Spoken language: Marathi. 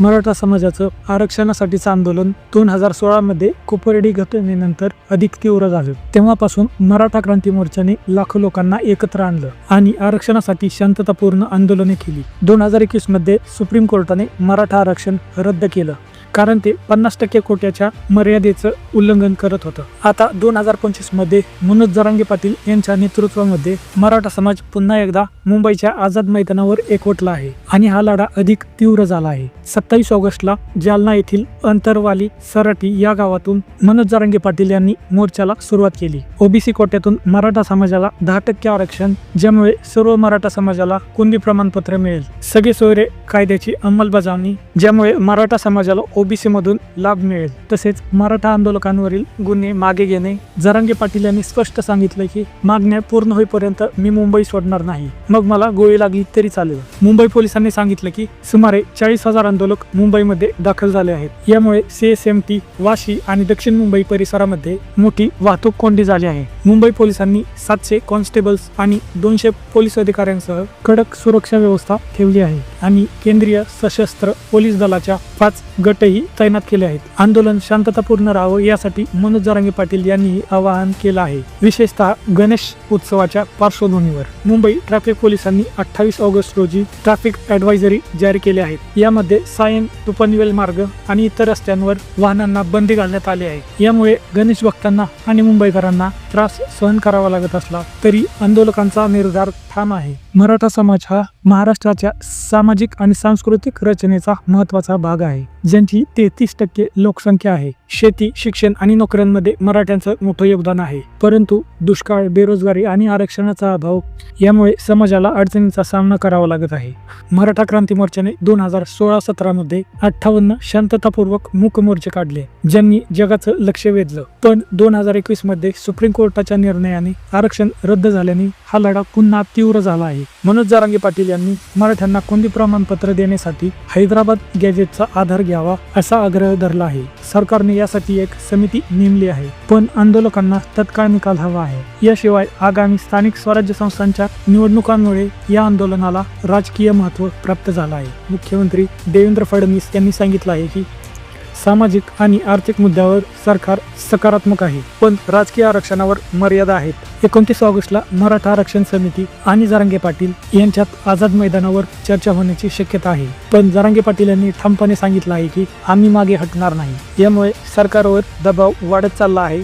मराठा समाजाचं आरक्षणासाठीचं आंदोलन दोन हजार सोळामध्ये कोपर्डी घटनेनंतर अधिक तीव्र झालं. तेव्हापासून मराठा क्रांती मोर्चाने लाखो लोकांना एकत्र आणलं आणि आरक्षणासाठी शांततापूर्ण आंदोलने केली. दोन हजार एकवीसमध्ये सुप्रीम कोर्टाने मराठा आरक्षण रद्द केलं. कारण ते पन्नास टक्के कोट्याच्या मर्यादेचं उल्लंघन करत होतं. आता दोन हजार पंचवीसमध्ये मनोज जरांगे पाटील यांच्या नेतृत्वामध्ये मराठा समाज पुन्हा एकदा मुंबईच्या आझाद मैदानावर एकवटला आहे आणि हा लढा अधिक तीव्र झाला आहे. सत्तावीस ऑगस्टला जालना येथील अंतरवाली सराटी या गावातून मनोज जरांगे पाटील यांनी मोर्चाला सुरुवात केली. ओबीसी कोट्यातून मराठा समाजाला दहा टक्के आरक्षण ज्यामुळे सर्व मराठा समाजाला कुणबी प्रमाणपत्र मिळेल. सगळे सोयरे कायद्याची अंमलबजावणी ज्यामुळे मराठा समाजाला ओबीसीमधून लाभ मिळेल. तसेच मराठा आंदोलकांवरील गुन्हे मागे घेणे जरांगे पाटील यांनी स्पष्ट सांगितलं की मागण्या पूर्ण होईपर्यंत मी मुंबई सोडणार नाही. मग मला गोळी लागली तरी चालेल. मुंबई पोलिसांनी सांगितलं की सुमारे चाळीस हजार आंदोलक मुंबईमध्ये दाखल झाले आहेत. यामुळे सीएसएमटी वाशी आणि दक्षिण मुंबई परिसरामध्ये मोठी वाहतूक कोंडी झाली आहे. मुंबई पोलिसांनी सातशे कॉन्स्टेबल्स आणि दोनशे पोलीस अधिकाऱ्यांसह कडक सुरक्षा व्यवस्था ठेवली आहे. आणि केंद्रीय सशस्त्र पोलीस दलाच्या पाच गटही तैनात केले आहेत. आंदोलन शांततापूर्ण राहावं यासाठी मनोज जरांगे पाटील यांनी आवाहन केलं आहे. विशेषतः गणेश उत्सवाच्या पार्श्वभूमीवर मुंबई ट्रॅफिक पोलिसांनी अठ्ठावीस ऑगस्ट रोजी ट्रॅफिक ऍडवायझरी जारी केली आहेत. यामध्ये सायन तुपनवेल मार्ग आणि इतर रस्त्यांवर वाहनांना बंदी घालण्यात आली आहे. यामुळे गणेश भक्तांना आणि मुंबईकरांना त्रास सहन करावा लागत असला तरी आंदोलकांचा निर्धार ठाम आहे. मराठा समाज हा महाराष्ट्राच्या साम सामाजिक आणि सांस्कृतिक रचनेचा महत्त्वाचा भाग आहे ज्यांची तेहतीस टक्के लोकसंख्या आहे. शेती शिक्षण आणि नोकऱ्यांमध्ये मराठ्यांचं मोठं योगदान आहे. परंतु दुष्काळ बेरोजगारी आणि आरक्षणाचा अभाव यामुळे समाजाला अडचणींचा सामना करावा लागत आहे. मराठा क्रांती मोर्चाने दोन हजार सोळा सतरामध्ये अठ्ठावन्न शांततापूर्वक मूक मोर्चे काढले ज्यांनी जगाचं लक्ष वेधलं. पण दोन हजार एकवीसमध्ये सुप्रीम कोर्टाच्या निर्णयाने आरक्षण रद्द झाल्याने हा लढा पुन्हा तीव्र झाला आहे. मनोज जारांगे पाटील यांनी मराठ्यांना कोणती प्रमाणपत्र देण्यासाठी हैदराबाद गॅजेटचा आधार घ्यावा असा आग्रह धरला आहे. सरकारने यासाठी एक समिती नेमली आहे पण आंदोलकांना तत्काळ निकाल हवा आहे. याशिवाय आगामी स्थानिक स्वराज्य संस्थांच्या निवडणुकांमुळे या आंदोलनाला राजकीय महत्त्व प्राप्त झालं आहे. मुख्यमंत्री देवेंद्र फडणवीस यांनी सांगितलं आहे की सामाजिक आणि आर्थिक मुद्द्यावर सरकार सकारात्मक आहे पण राजकीय आरक्षणावर मर्यादा आहेत. एकोणतीस ऑगस्टला मराठा आरक्षण समिती आणि जारांगे पाटील यांच्यात आझाद मैदानावर चर्चा होण्याची शक्यता आहे. पण जारांगे पाटील यांनी ठामपणे सांगितलं आहे की आम्ही मागे हटणार नाही. यामुळे सरकारवर दबाव वाढत चालला आहे.